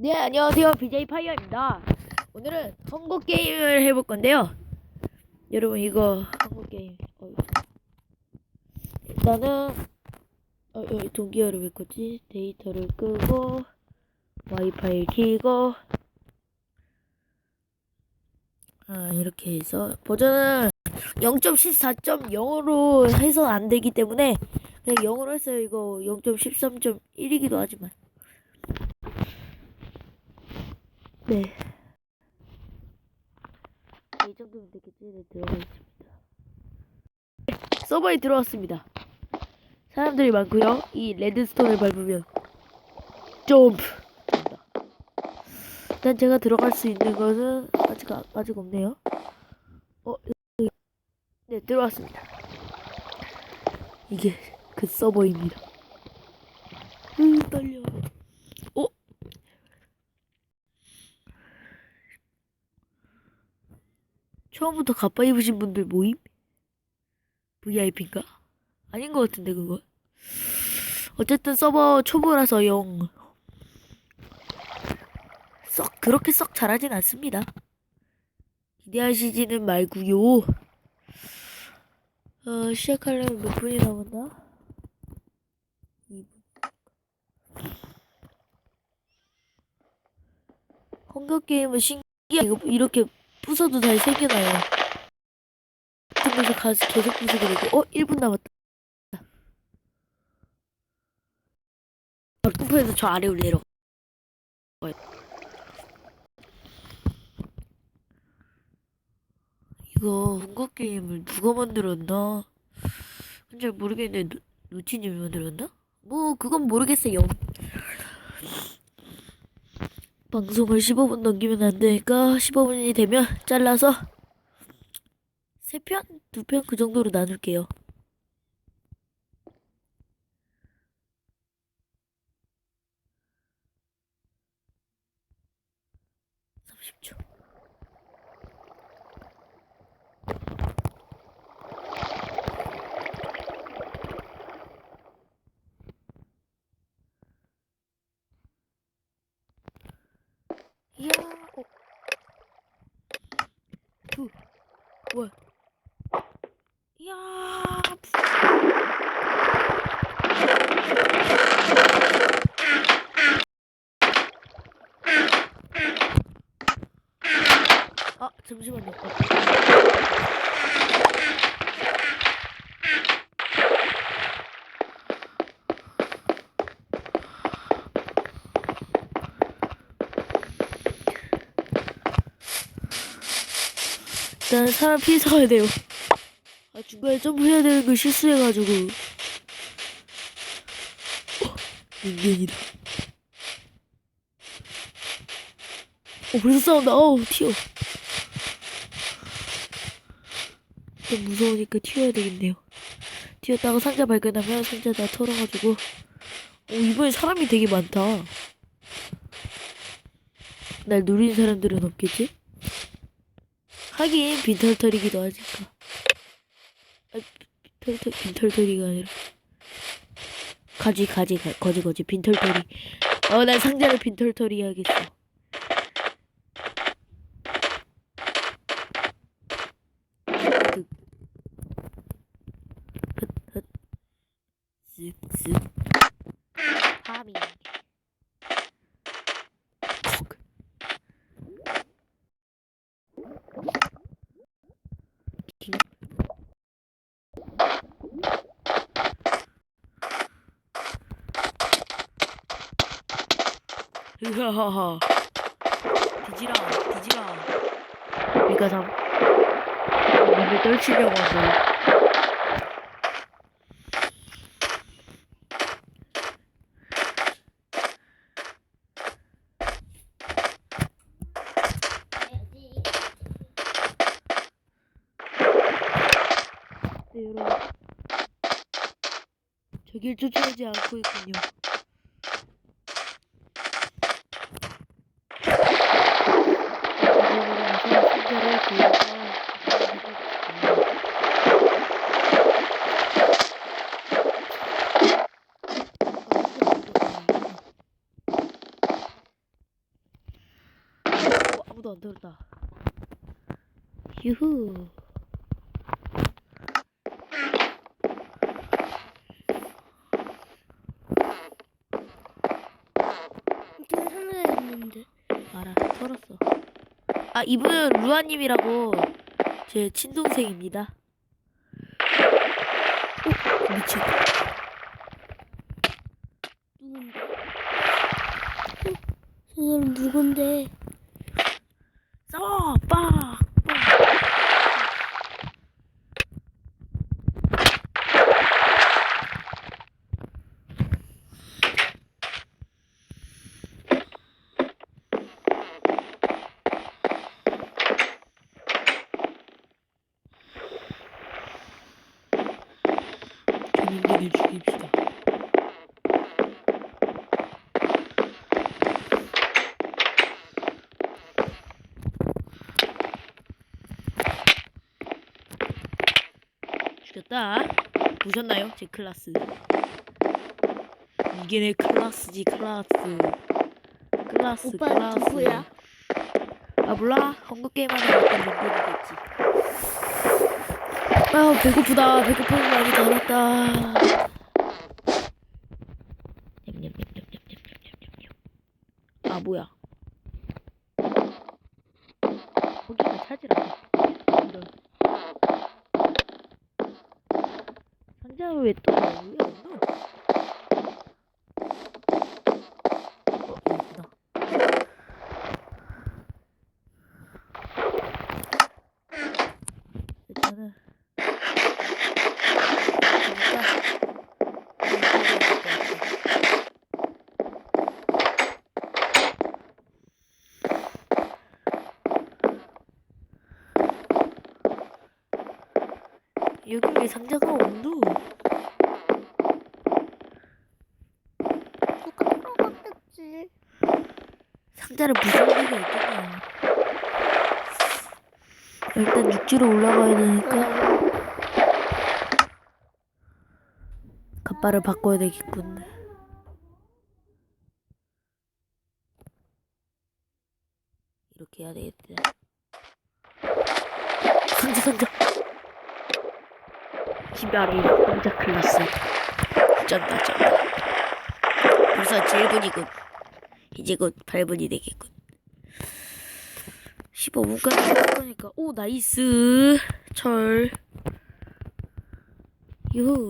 네, 안녕하세요. BJ 파이어입니다. 오늘은 헝거 게임을 해볼 건데요. 여러분, 이거 헝거 게임. 어, 일단은, 어, 여기 동기화를 왜 끄지? 데이터를 끄고, 와이파이 키고, 아, 이렇게 해서, 버전은 0.14.0으로 해서 안 되기 때문에, 그냥 0으로 했어요. 이거 0.13.1이기도 하지만. 네. 이 정도면 되겠지? 네, 들어가 있습니다. 서버에 들어왔습니다. 사람들이 많고요. 이 레드스톤을 밟으면 점프. 일단 제가 들어갈 수 있는 것은 아직 아- 아직 없네요. 어. 네, 들어왔습니다. 이게 그 서버입니다. 으, 떨려. 처음부터 가빠 입으신 분들 모임? VIP인가? 아닌 것 같은데 그거. 어쨌든 서버 초보라서 영. 썩 그렇게 썩 잘하진 않습니다. 기대하시지는 말고요. 어, 시작하려면 몇 분이 남았나? 2분. 헝거 게임은 신기해. 이거 이렇게 부숴도 잘 생겨나요. 근데서 가서 계속 부수게 되고, 어, 1분 남았다. 바로 점프해서 저 아래로 내려가. 이거 헝거 게임을 누가 만들었나? 잘 모르겠는데, 누, 누치님이 만들었나? 뭐, 그건 모르겠어요. 방송을 15분 넘기면 안 되니까 15분이 되면 잘라서 3편? 2편 그 정도로 나눌게요. 삼십 초이야, 어. 투, 원. 이야, 아, 잠시만요. 어. 일단 사람 피해서 가야 돼요. 아, 중간에 점프해야 되는 걸 실수해가지고. 어, 인간이다. 어, 벌써 싸운다. 어우, 튀어. 좀 무서우니까 튀어야 되겠네요. 튀었다가 상자 발견하면 상자 다 털어가지고. 오, 이번에 사람이 되게 많다. 날 노리는 사람들은 없겠지? 하긴 빈털털이기도 하니까. 아, 빈털털 빈털털이가 아니라 가지 가지 가, 거지 거지 빈털털이. 어, 난 상자를 빈털털이 하겠어. 으하하하. 뒤지라, 뒤지라. 네가 잠. 님을 떨치려고. 네, 여러분. 저길 쫓아오지 않고 있군요. 어, 아무도 안 들었다. 유후. 아, 이분은 루아님이라고 제 친동생입니다. 어, 미친. 누군데? 어? 저 사람 누군데? 군인들을 죽입시다. 죽였다. 보셨나요? 제 클라스. 이게 내 클라스지, 클라스. 클라스, 오빠는 클라스. 누구야? 아, 몰라. 한국 게임 하는 어떤 멤버이겠지. 아 배고프다. 배고픈 거 아직 남았다. 아 뭐야? 고기를 찾으라 이런. 상자로 왜또 여기 왜 상자가 없노? 누가 들어갔겠지? 상자를 부수는 리가 있겠냐? 일단 육지로 올라가야 되니까 갑바를 바꿔야 되겠군. 이렇게 해야 되겠다. 상자 상자. 히바리 상자 클라스. 쩐다 쩐다. 벌써 7분이군. 이제 곧 8분이 되겠군. 15분까지 할 거니까. 오, 나이스. 철. 유후.